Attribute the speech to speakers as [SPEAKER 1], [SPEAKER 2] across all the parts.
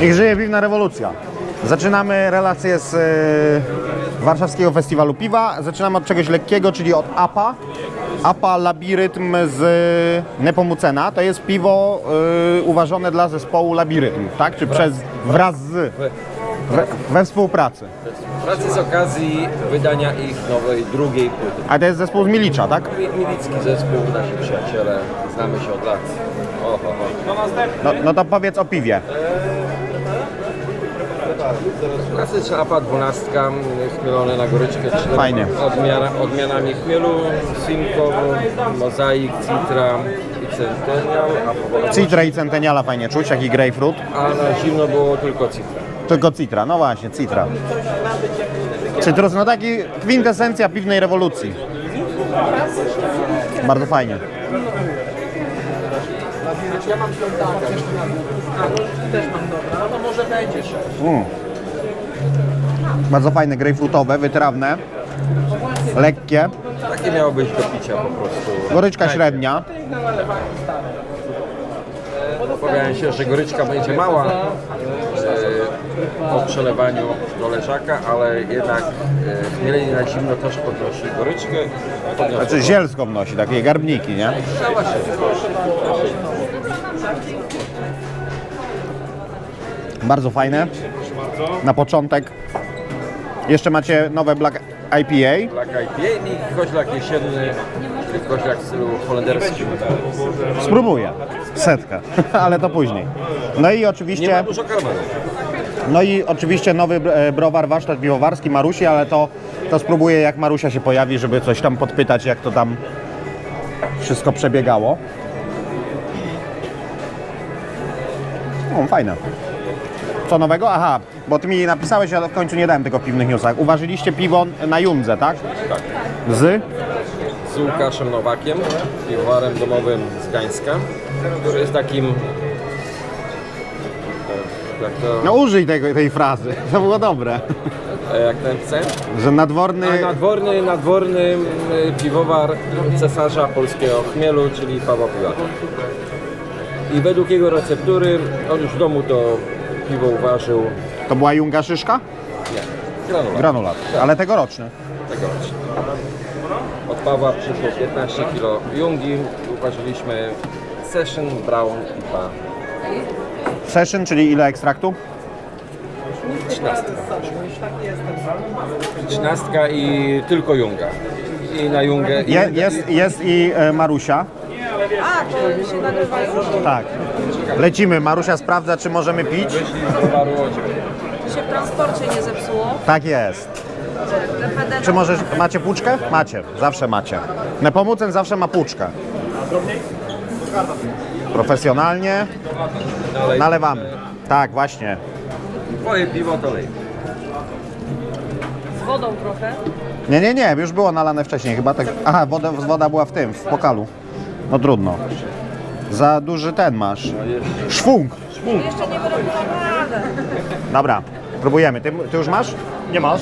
[SPEAKER 1] Niech żyje piwna rewolucja. Zaczynamy relację z e, Warszawskiego Festiwalu Piwa. Zaczynamy od czegoś lekkiego, czyli od APA. APA Labirytm z Nepomucena. To jest piwo e, uważane dla zespołu Labirytm, tak? Czy przez wraz z we, we współpracy.
[SPEAKER 2] Pracy z okazji wydania ich nowej, drugiej płyty.
[SPEAKER 1] A to jest zespół z Milicza, tak?
[SPEAKER 2] Mi- Milicki zespół, nasi przyjaciele, znamy się od lat. Oho, ho.
[SPEAKER 1] No, no to powiedz o piwie.
[SPEAKER 2] Klasyczna APA 12, chmielone na goryczkę,
[SPEAKER 1] Fajnie.
[SPEAKER 2] Odmiana, odmianami chmielu, Simcoe, Mozaik, Citra i Centennial,
[SPEAKER 1] Citra i Centeniala fajnie czuć, jak i Grapefruit.
[SPEAKER 2] a na zimno było tylko Citra.
[SPEAKER 1] Tylko Citra, no właśnie, Citra. Cytrus, no taki kwintesencja piwnej rewolucji. Bardzo fajnie. Mm. Bardzo fajne, grejpfrutowe, wytrawne, lekkie,
[SPEAKER 2] Takie miało być do picia po prostu.
[SPEAKER 1] goryczka średnia.
[SPEAKER 2] Obawiałem się, że goryczka będzie mała po przelewaniu do leżaka, ale jednak e, na zimno też podnosi goryczkę.
[SPEAKER 1] Znaczy zielsko wnosi, takie garbniki, nie? Bardzo fajne. Na początek. Jeszcze macie nowe Black IPA.
[SPEAKER 2] Black IPA i koźlak jesienny, koźlak w stylu holenderskim.
[SPEAKER 1] Spróbuję. Setkę, ale to później. No i
[SPEAKER 2] Nie ma
[SPEAKER 1] oczywiście,
[SPEAKER 2] dużo karmelu.
[SPEAKER 1] No i oczywiście nowy e, browar warsztat piwowarski Marusi, ale to, to spróbuję jak Marusia się pojawi, żeby coś tam podpytać, jak to tam wszystko przebiegało. O, fajne. Co nowego? Aha, bo ty mi napisałeś, ale w końcu nie dałem tego w piwnych newsach. Uważyliście piwo na Jundze, tak?
[SPEAKER 2] Tak.
[SPEAKER 1] Z?
[SPEAKER 2] Z Łukaszem Nowakiem, piwowarem domowym z Gańska, który jest takim... To...
[SPEAKER 1] No użyj tego, tej frazy, to było dobre.
[SPEAKER 2] Jak ten chce?
[SPEAKER 1] Że nadworny...
[SPEAKER 2] A nadworny, nadworny y, piwowar cesarza polskiego chmielu, czyli Pawła Piłata. I według jego receptury, on już w domu to piwo uważył,
[SPEAKER 1] To była Junga Szyszka?
[SPEAKER 2] nie, granulat,
[SPEAKER 1] Granulat, ale tegoroczny.
[SPEAKER 2] tegoroczny. Od Pawła przyszło 15 kg jungi, uważyliśmy Session Brown IPA
[SPEAKER 1] Session, czyli ile ekstraktu?
[SPEAKER 2] 13. 13 i tylko junga. I na jungę... i-
[SPEAKER 1] Je, jest, jest i e, Marusia.
[SPEAKER 3] A, to się.
[SPEAKER 1] Tak. Lecimy. Marusia sprawdza, czy możemy pić.
[SPEAKER 2] Wyszli z
[SPEAKER 3] To się w transporcie nie zepsuło.
[SPEAKER 1] Tak jest.
[SPEAKER 3] DPD
[SPEAKER 1] Czy możesz, macie puczkę? Macie, zawsze macie. Nepomucen zawsze ma puczkę. Profesjonalnie nalewamy. Tak, właśnie.
[SPEAKER 2] Twoje piwo to lej.
[SPEAKER 3] z wodą trochę.
[SPEAKER 1] Nie, nie, nie, już było nalane wcześniej chyba tak. Aha, woda, woda była w tym, w pokalu. No trudno. Za duży ten masz. Szwung.
[SPEAKER 3] Jeszcze nie wyregulowane.
[SPEAKER 1] Dobra, próbujemy. Ty, ty już masz?
[SPEAKER 4] Nie masz?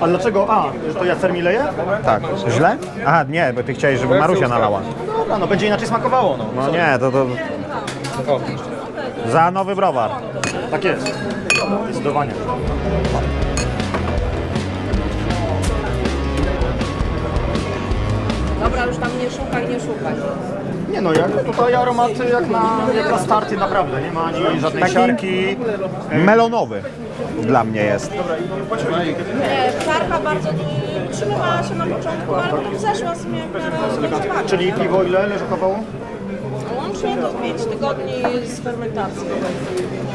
[SPEAKER 4] Ale dlaczego? A, że to ja mi leję?
[SPEAKER 1] Tak. Źle? Aha, nie, bo ty chciałeś, żeby Marusia nalała.
[SPEAKER 4] Dobra, no będzie inaczej smakowało, no.
[SPEAKER 1] No nie, to, to
[SPEAKER 2] O,
[SPEAKER 1] za nowy browar.
[SPEAKER 4] Tak jest. Zdecydowanie.
[SPEAKER 3] Dobra, już tam nie szukaj, nie szukaj.
[SPEAKER 4] Nie no, jak tutaj aromaty jak na, jak na starty naprawdę, nie ma ani żadnej
[SPEAKER 1] Taki-
[SPEAKER 4] siarki.
[SPEAKER 1] Melonowy dla mnie jest.
[SPEAKER 3] Nie, czarka bardzo trzymywała się na początku, ale potem zeszła z mnie w miarę
[SPEAKER 4] Czyli piwo ile leżakowało?
[SPEAKER 3] Łącznie to 5 tygodni z fermentacji.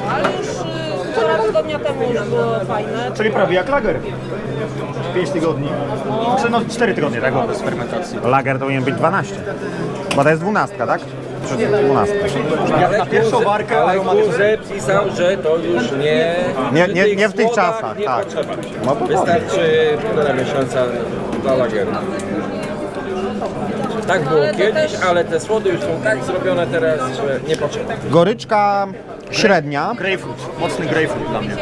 [SPEAKER 3] No, ale już y, półtora tygodnia temu już było fajne.
[SPEAKER 4] Czyli prawie jak lager. 5 tygodni. Czy no 4 tygodnie, tak, bo bez fermentacji.
[SPEAKER 1] Lager to powinien być 12. Bo to jest 12, tak? Czy 12?
[SPEAKER 4] Jak na pierwszą warkę
[SPEAKER 2] ale. Kuze pisał, że to już nie...
[SPEAKER 1] Nie- nie- nie w tych
[SPEAKER 2] słodach
[SPEAKER 1] czasach,
[SPEAKER 2] nie
[SPEAKER 1] tak.
[SPEAKER 2] potrzeba.
[SPEAKER 1] No to
[SPEAKER 2] Wystarczy półtora miesiąca dla lageru. Tak było
[SPEAKER 3] Ale to
[SPEAKER 2] kiedyś,
[SPEAKER 3] też-
[SPEAKER 2] ale te słody już są tak zrobione teraz, że nie potrzeba.
[SPEAKER 1] Goryczka średnia.
[SPEAKER 4] Grapefruit, mocny grapefruit dla mnie.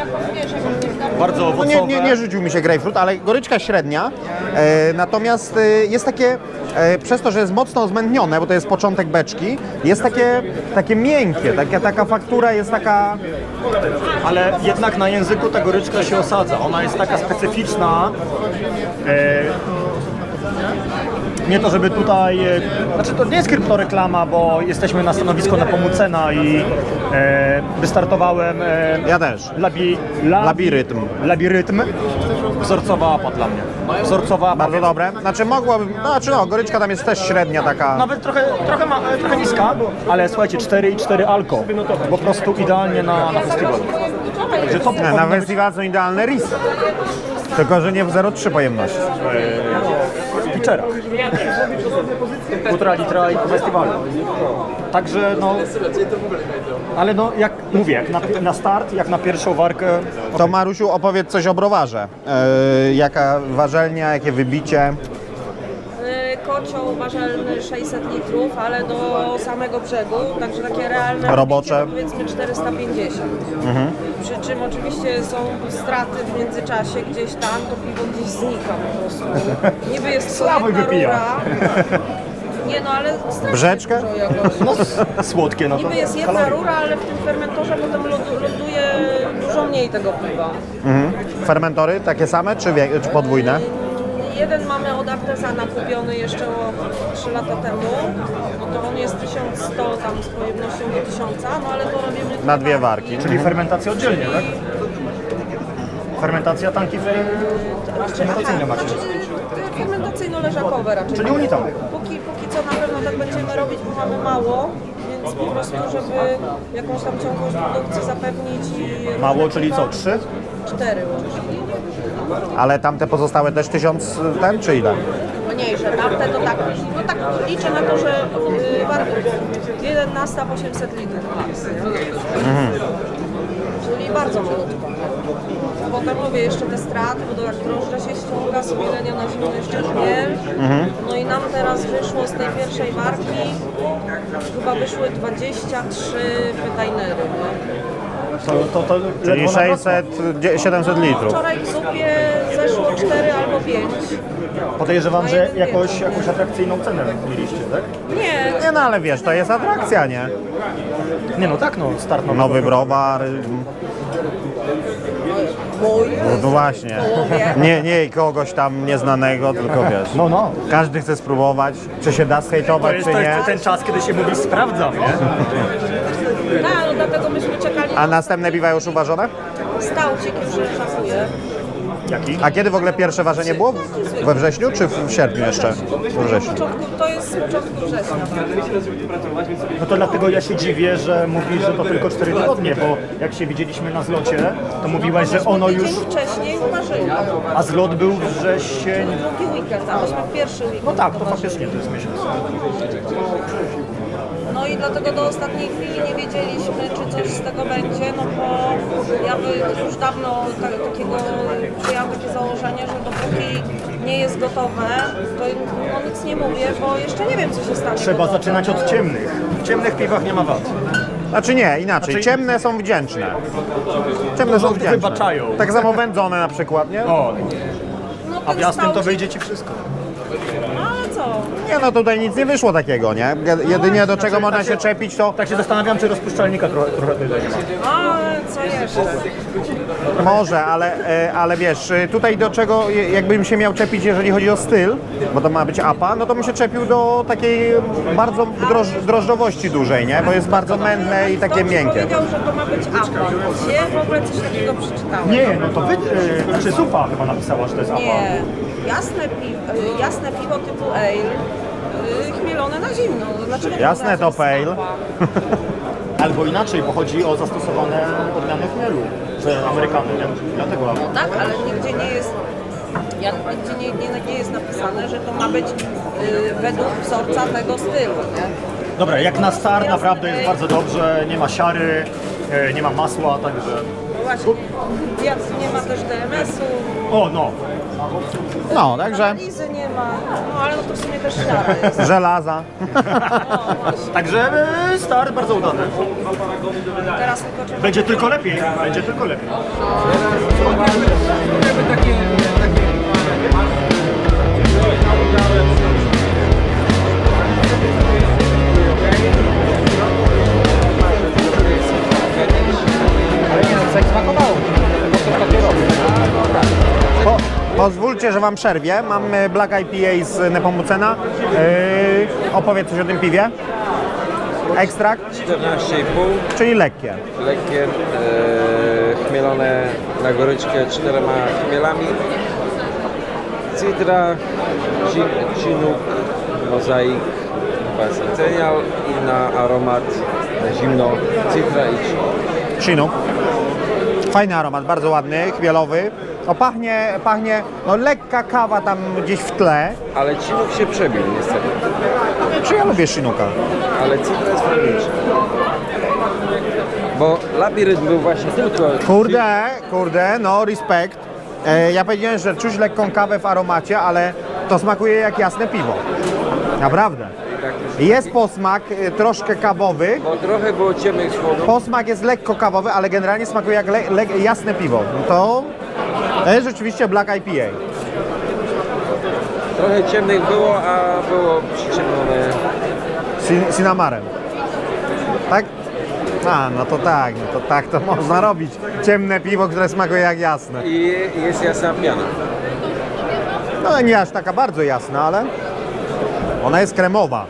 [SPEAKER 4] Bardzo
[SPEAKER 1] No
[SPEAKER 4] owocowe.
[SPEAKER 1] nie, nie, nie rzucił mi się grapefruit, ale goryczka średnia. E, natomiast e, jest takie, e, przez to, że jest mocno zmętnione, bo to jest początek beczki, jest takie, takie miękkie, taka, taka faktura jest taka...
[SPEAKER 4] Ale jednak na języku ta goryczka się osadza. Ona jest taka specyficzna. E, nie to, żeby tutaj. E, znaczy, to nie jest kryptoreklama, bo jesteśmy na stanowisku na Pomucena i e, wystartowałem. E,
[SPEAKER 1] Ja też.
[SPEAKER 4] Labi, labi,
[SPEAKER 1] Labirytm.
[SPEAKER 4] Labirytm. Wzorcowa apa dla mnie. Wzorcowa apa.
[SPEAKER 1] Bardzo dobre. Znaczy mogłabym, no, znaczy no, goryczka tam jest też średnia taka.
[SPEAKER 4] Nawet trochę, trochę, ma, e, trochę niska, ale słuchajcie, 4 i 4 alko. Po prostu idealnie na, na festiwal. Że to
[SPEAKER 1] na festiwal są idealne risy. Tylko, że nie w 0,3 pojemności.
[SPEAKER 4] Pitcherach. Półtora litra i po festiwalu. Także no, ale no jak mówię, jak na, na start, jak na pierwszą warkę,
[SPEAKER 1] To Marusiu opowiedz coś o browarze. E, jaka warzelnia, jakie wybicie.
[SPEAKER 3] Kocioł ważelny 600 litrów, ale do samego brzegu, także takie realne
[SPEAKER 1] Robocze.
[SPEAKER 3] odbicie to powiedzmy 450. Przy czym oczywiście są straty w międzyczasie gdzieś tam, to piwo gdzieś znika po prostu. Niby jest jedna
[SPEAKER 4] wypija.
[SPEAKER 3] rura. Nie no, ale strasznie
[SPEAKER 1] Brzeczkę?
[SPEAKER 3] dużo jakoś.
[SPEAKER 4] słodkie, no to
[SPEAKER 3] Niby jest jedna
[SPEAKER 4] kalorie.
[SPEAKER 3] rura, ale w tym fermentorze potem lodu- ląduje dużo mniej tego piwa.
[SPEAKER 1] Mhm. Fermentory takie same, czy, wie, czy podwójne?
[SPEAKER 3] Jeden mamy od artezana kupiony jeszcze o 3 lata temu. No to on jest 1100 tam z pojemnością do 1000, no ale to robimy
[SPEAKER 1] Na dwie warki.
[SPEAKER 4] Czyli fermentacja oddzielnie, tak? Fermentacja, tanki fermentacyjne macie.
[SPEAKER 3] Fermentacyjno-leżakowe raczej.
[SPEAKER 4] Czyli unitam.
[SPEAKER 3] Póki, póki co na pewno tak będziemy robić, bo mamy mało, więc po prostu, żeby jakąś tam ciągłość produkcji zapewnić i...
[SPEAKER 4] Mało, czyli co, trzy?
[SPEAKER 3] Cztery łącznie.
[SPEAKER 1] Ale tamte pozostałe też tysiąc ten, czy ile?
[SPEAKER 3] Mniejsze, tamte to tak, no tak liczę na to, że y, war- jeden nastaw 800 litrów max. nie? Czyli bardzo malutko. Potem mówię jeszcze te straty, bo to jak drożdże się ściąga, z mielenia na zimno jeszcze żmiel. No i nam teraz wyszło z tej pierwszej warki, chyba wyszły 23 pytajnery. nie?
[SPEAKER 4] To, to, to
[SPEAKER 1] Czyli
[SPEAKER 4] ledwo na
[SPEAKER 1] 600, dzie- 700 litrów.
[SPEAKER 3] Wczoraj w zupie zeszło 4 albo 5.
[SPEAKER 4] Podejrzewam, że jakoś, jakąś atrakcyjną cenę mieliście, tak?
[SPEAKER 3] Nie,
[SPEAKER 1] Nie no, ale wiesz, to jest atrakcja, nie?
[SPEAKER 4] Nie no tak, no start nowego
[SPEAKER 1] Nowy browar. mm,
[SPEAKER 3] mój.
[SPEAKER 1] No, no właśnie.
[SPEAKER 3] Połowie.
[SPEAKER 1] Nie, nie kogoś tam nieznanego, tylko wiesz.
[SPEAKER 4] No, no.
[SPEAKER 1] Każdy chce spróbować, czy się da
[SPEAKER 4] To
[SPEAKER 1] zhejtować,
[SPEAKER 4] jest,
[SPEAKER 1] czy
[SPEAKER 4] to
[SPEAKER 1] nie.
[SPEAKER 4] jest ten czas, kiedy się mówi sprawdzam, nie?
[SPEAKER 3] Myśmy czekali
[SPEAKER 1] A następne piwa już uważone?
[SPEAKER 3] stałcik już szafuje.
[SPEAKER 4] Jaki?
[SPEAKER 1] A kiedy w ogóle pierwsze ważenie było? We wrześniu, czy w sierpniu jeszcze? We wrześniu.
[SPEAKER 3] to jest z początku września.
[SPEAKER 4] No to dlatego ja się dziwię, że mówisz, że to tylko 4 tygodnie, bo jak się widzieliśmy na zlocie, to mówiłaś, że ono już...
[SPEAKER 3] Wcześniej uważyli.
[SPEAKER 4] A zlot był wrzesień...
[SPEAKER 3] Drugi weekend, a myśmy w pierwszy weekend.
[SPEAKER 4] No tak, to faktycznie to jest miesiąc.
[SPEAKER 3] Dlatego do ostatniej chwili nie wiedzieliśmy, czy coś z tego będzie, no bo ja by już dawno ta, takiego przyjęłam takie założenie, że dopóki nie jest gotowe, to no nic nie mówię, bo jeszcze nie wiem, co się stanie.
[SPEAKER 4] Trzeba
[SPEAKER 3] gotowe.
[SPEAKER 4] zaczynać od ciemnych. W ciemnych piwach nie ma wad.
[SPEAKER 1] Znaczy nie, inaczej.
[SPEAKER 4] Znaczy-
[SPEAKER 1] Ciemne są wdzięczne. Ciemne są wdzięczne.
[SPEAKER 4] wybaczają.
[SPEAKER 1] Tak samo wędzone na przykład, nie?
[SPEAKER 4] O,
[SPEAKER 3] No,
[SPEAKER 4] a w jasnym to wyjdzie ci wszystko.
[SPEAKER 3] No
[SPEAKER 1] Nie no, tutaj nic nie wyszło takiego, nie? Jedynie do czego można się czepić to
[SPEAKER 4] Tak się zastanawiam, czy rozpuszczalnika trochę, trochę tutaj nie ma.
[SPEAKER 3] Ale co jeszcze?
[SPEAKER 1] może, ale, e, ale wiesz, e, tutaj do czego jakbym się miał czepić, jeżeli chodzi o styl, bo to ma być APA, no to bym się czepił do takiej bardzo droż, drożdżowości dużej, nie? Bo jest bardzo mętne i takie
[SPEAKER 3] Ktoś
[SPEAKER 1] miękkie.
[SPEAKER 3] powiedział, że to ma być apa. Gdzie w ogóle coś takiego przeczytałem?
[SPEAKER 4] Nie, no to wy... Yy, znaczy Zupa chyba napisała, że to jest apa.
[SPEAKER 3] Nie. Jasne, pi- jasne piwo typu ale, y, chmielone na zimno. Dlaczego
[SPEAKER 1] Jasne to pale.
[SPEAKER 4] Albo inaczej, bo chodzi o zastosowane odmiany chmielu. Że Amerykany, nie? Dlatego apa.
[SPEAKER 3] Tak, ale nigdzie nie jest, jak, nigdzie nie, nie, nie jest napisane, że to ma być y, według wzorca tego stylu, nie?
[SPEAKER 4] Dobra, jak na start naprawdę jest bardzo dobrze, nie ma siary, e, nie ma masła, także...
[SPEAKER 3] No Właśnie, jak nie ma też DMS-u.
[SPEAKER 4] O, no.
[SPEAKER 1] No, także
[SPEAKER 3] Analizy nie ma, no ale no to w sumie też jest.
[SPEAKER 1] żelaza.
[SPEAKER 4] Także e, start bardzo udany.
[SPEAKER 3] Teraz tylko trzeba...
[SPEAKER 4] Będzie tylko lepiej, będzie tylko lepiej.
[SPEAKER 1] Po, że Wam przerwie. Mam e, Black IPA z Nepomucena. Yy, opowiedz coś o tym piwie. Ekstrakt,
[SPEAKER 2] 14,5,
[SPEAKER 1] czyli lekkie.
[SPEAKER 2] lekkie, e, chmielone na goryczkę czterema chmielami. Citra, Chi- Chinook, Mozaik, Centennial i na aromat na zimno Citra i Chinook.
[SPEAKER 1] Chinook. Fajny aromat, bardzo ładny, chmielowy. O, pachnie, pachnie, no lekka kawa tam gdzieś w tle.
[SPEAKER 2] Ale Chinook się przebił niestety,
[SPEAKER 1] Czy ja lubię Chinooka?
[SPEAKER 2] ale Citra jest fajniejsza. Bo labirynt był właśnie tylko...
[SPEAKER 1] Kurde, kurde, no respekt. E, ja powiedziałem, że czuć lekką kawę w aromacie, ale to smakuje jak jasne piwo. Naprawdę.
[SPEAKER 2] Tak,
[SPEAKER 1] Jest posmak e, troszkę kawowy.
[SPEAKER 2] bo trochę było ciemnych słodów.
[SPEAKER 1] Posmak jest lekko kawowy, ale generalnie smakuje jak le, le, jasne piwo. No To, to jest rzeczywiście Black IPA.
[SPEAKER 2] Trochę ciemnych było, a było przyciemnione.
[SPEAKER 1] Sin- Cinamarem. Tak? A, no to tak, no to tak to można robić. Ciemne piwo, które smakuje jak jasne.
[SPEAKER 2] I jest jasna piana.
[SPEAKER 1] No nie aż taka bardzo jasna, ale ona jest kremowa,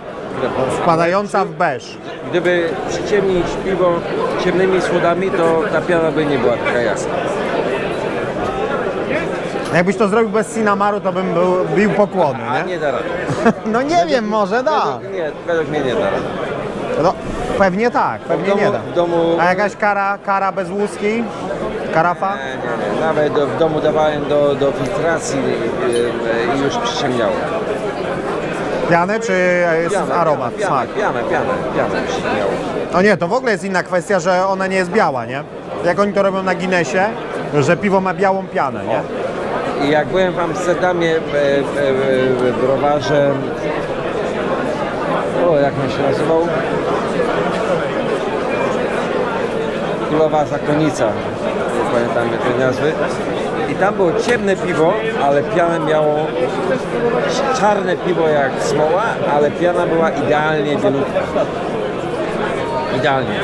[SPEAKER 1] wpadająca w beż.
[SPEAKER 2] Gdyby przyciemnić piwo ciemnymi słodami, to ta piana by nie była taka jasna.
[SPEAKER 1] Jakbyś to zrobił bez Cinamaru, to bym był, bił pokłony,
[SPEAKER 2] A
[SPEAKER 1] nie?
[SPEAKER 2] nie da rady.
[SPEAKER 1] No nie wiem, może da.
[SPEAKER 2] Według, nie, według mnie nie da rady.
[SPEAKER 1] No, pewnie tak, pewnie
[SPEAKER 2] domu-
[SPEAKER 1] nie da.
[SPEAKER 2] w domu-
[SPEAKER 1] A jakaś kara, kara bez łuski? Karafa?
[SPEAKER 2] Nie, nie, nie. Nawet do, w domu dawałem do, do filtracji e, i już przyciemniało.
[SPEAKER 1] Pianę czy jest aromat,
[SPEAKER 2] pianę,
[SPEAKER 1] smak?
[SPEAKER 2] pianę, pianę, pianę przyciemniało.
[SPEAKER 1] No nie, to w ogóle jest inna kwestia, że ona nie jest biała, nie? Jak oni to robią na Guinnessie, że piwo ma białą pianę, nie?
[SPEAKER 2] I jak byłem w Amsterdamie w, w, w, w browarze, o jak on się nazywał? Królowa Zakonnica, nie pamiętam tej nazwy. I tam było ciemne piwo, ale pianę miało czarne piwo jak smoła, ale piana była idealnie bielutka. Idealnie.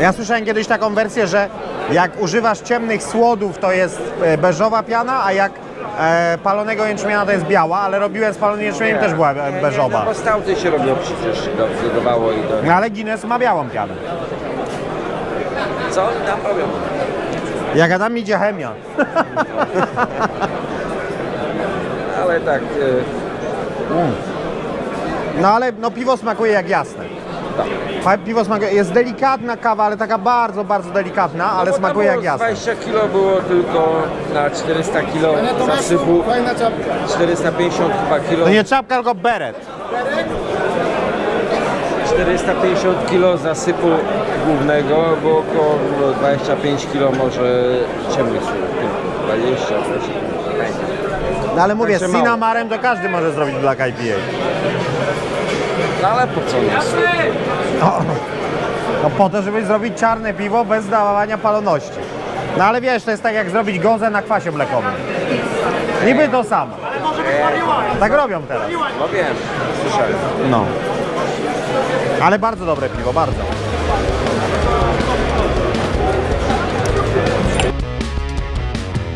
[SPEAKER 1] Ja słyszałem kiedyś taką wersję, że jak używasz ciemnych słodów, to jest e, beżowa piana, a jak e, palonego jęczmienia to jest biała, ale robiłem z palonym jęczmieniem też była e,
[SPEAKER 2] Nie,
[SPEAKER 1] beżowa.
[SPEAKER 2] no bo stałty się robiło przecież, do, dodawało i do...
[SPEAKER 1] No ale Guinness ma białą pianę.
[SPEAKER 2] Co oni tam robią?
[SPEAKER 1] Jak tam idzie chemia.
[SPEAKER 2] Ale tak, e,
[SPEAKER 1] No ale no, piwo smakuje jak jasne.
[SPEAKER 2] Tak.
[SPEAKER 1] Piwo smakuje, jest delikatna kawa, ale taka bardzo, bardzo delikatna, ale
[SPEAKER 2] No bo tam
[SPEAKER 1] smakuje jak jasne.
[SPEAKER 2] 20 kilo było tylko na 400 kilo zasypu. 450 chyba kilo.
[SPEAKER 1] To nie czapka, tylko beret.
[SPEAKER 2] 450 kilo zasypu głównego, było około no, 25 kilo może ciemnych słów. tylko 20 coś.
[SPEAKER 1] No ale mówię, z. Cinamarem to każdy może zrobić Black IPA.
[SPEAKER 2] No ale po co nie słów?
[SPEAKER 1] No po to, żeby zrobić czarne piwo bez dawania paloności. No ale wiesz, to jest tak jak zrobić gozę na kwasie mlekowym. Niby to samo. Tak robią teraz.
[SPEAKER 2] No wiem, słyszałem.
[SPEAKER 1] No. Ale bardzo dobre piwo, bardzo.